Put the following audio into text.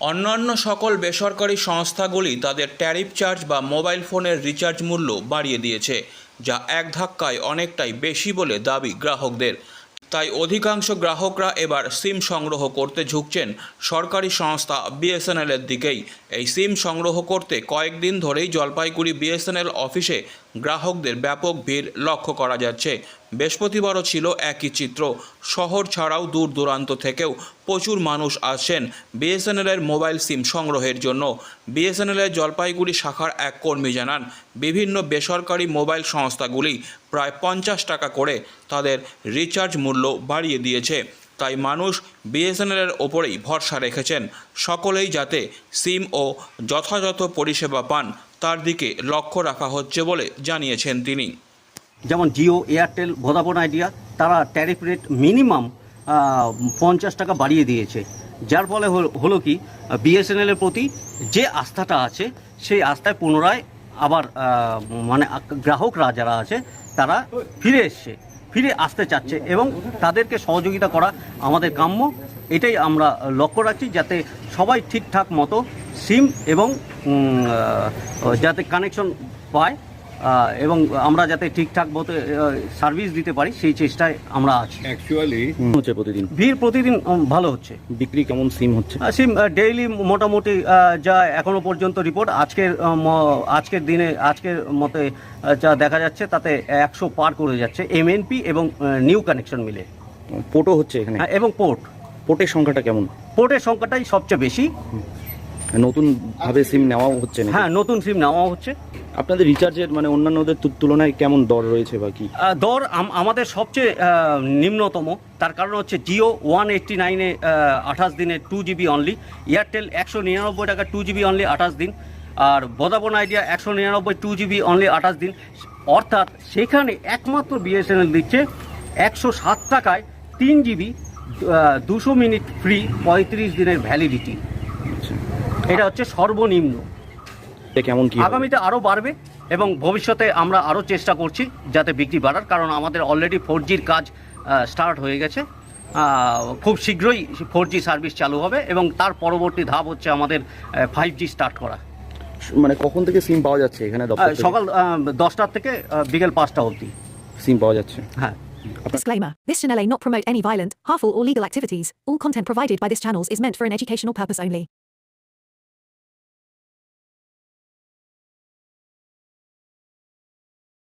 অন্যান্য সকল বেসরকারি সংস্থাগুলি তাদের ট্যারিফ চার্জ বা মোবাইল ফোনের রিচার্জ মূল্য বাড়িয়ে দিয়েছে, যা এক ধাক্কায় অনেকটাই বেশি বলে দাবি গ্রাহকদের। তাই অধিকাংশ গ্রাহকরা এবার সিম সংগ্রহ করতে ঝুঁকছেন সরকারি সংস্থা বিএসএনএলের দিকেই। এই সিম সংগ্রহ করতে কয়েকদিন ধরেই জলপাইগুড়ি বিএসএনএল অফিসে গ্রাহকদের ব্যাপক ভিড় লক্ষ্য করা যাচ্ছে। বৃহস্পতিবারও ছিল একই চিত্র। শহর ছাড়াও দূর দূরান্ত থেকেও প্রচুর মানুষ আসছেন বিএসএনএলের মোবাইল সিম সংগ্রহের জন্য। বিএসএনএলের জলপাইগুড়ি শাখার এক কর্মী জানান, বিভিন্ন বেসরকারি মোবাইল সংস্থাগুলি প্রায় পঞ্চাশ টাকা করে তাদের রিচার্জ মূল্য বাড়িয়ে দিয়েছে। তাই মানুষ বিএসএনএলের ওপরেই ভরসা রেখেছেন। সকলেই যাতে সিম ও যথাযথ পরিষেবা পান তার দিকে লক্ষ্য রাখা হচ্ছে বলে জানিয়েছেন তিনি। যেমন জিও, এয়ারটেল ভোদাফোন আইডিয়া, তারা ট্যারিফ রেট মিনিমাম পঞ্চাশ টাকা বাড়িয়ে দিয়েছে। যার ফলে হল- কি বিএসএনএলের প্রতি যে আস্থাটা আছে, সেই আস্থায় পুনরায় আবার মানে গ্রাহকরা যারা আছে, তারা ফিরে এসছে, ফিরে আসতে চাচ্ছে এবং তাদেরকে সহযোগিতা করা আমাদের কাম্য। এটাই আমরা লক্ষ্য রাখছি যাতে সবাই ঠিকঠাক মতো সিম এবং যাতে কানেকশন পায় এবং আমরা যাতে ঠিকঠাক মতো সার্ভিস দিতে পারি সেই চেষ্টায় আমরা আছি। অ্যাকচুয়ালি হচ্ছে প্রতিদিন। ভিড় প্রতিদিন ভালো হচ্ছে। বিক্রি কেমন সিম হচ্ছে? সিম ডেইলি মোটামুটি যা এখনও পর্যন্ত রিপোর্ট আজকের আজকের দিনে আজকের মতে যা দেখা যাচ্ছে তাতে একশো পার করে যাচ্ছে এমএনপি এবং নিউ কানেকশন মিলে। পোর্টও হচ্ছে এখানে? হ্যাঁ, এবং পোর্ট পোর্টের সংখ্যাটা কেমন? পোর্টের সংখ্যাটাই সবচেয়ে বেশি। নতুন ভাবে সিম নেওয়াও হচ্ছে না হ্যাঁ নতুন সিম নেওয়া হচ্ছে। আপনাদের রিচার্জের মানে অন্যান্যদের তুলনায় কেমন দর রয়েছে বা কি? দর আমাদের সবচেয়ে নিম্নতম। তার কারণ হচ্ছে জিও ওয়ান এইট্টি নাইনে আঠাশ দিনে টু জিবি অনলি এয়ারটেল একশো নিরানব্বই টাকা টু জিবি অনলি আঠাশ দিন আর ভোদাফোন আইডিয়া একশো নিরানব্বই টু জিবি অনলি আঠাশ দিন। অর্থাৎ সেখানে একমাত্র বিএসএনএল দিচ্ছে একশো সাত টাকায় তিন জিবি দুশো মিনিট ফ্রি পঁয়ত্রিশ দিনের ভ্যালিডিটি এটা হচ্ছে সর্বনিম্ন। কেমন কি আগামীতে আরও বাড়বে এবং ভবিষ্যতে আমরা আরও চেষ্টা করছি যাতে বিক্রি বাড়ার কারণ আমাদের অলরেডি ফোর জির কাজ স্টার্ট হয়ে গেছে। আহ, খুব শীঘ্রই ফোর জি সার্ভিস চালু হবে এবং তার পরবর্তী ধাপ হচ্ছে আমাদের ফাইভ জি স্টার্ট করা। মানে কখন থেকে সিম পাওয়া যাচ্ছে এখানে? সকাল আহ, দশটার থেকে আহ, বিকেল পাঁচটা অবধি। সিম পাওয়া যাচ্ছে। হ্যাঁ। Disclaimer This channel may not promote any violent, harmful, or legal activities. All content provided by this channel is meant for an educational purpose only.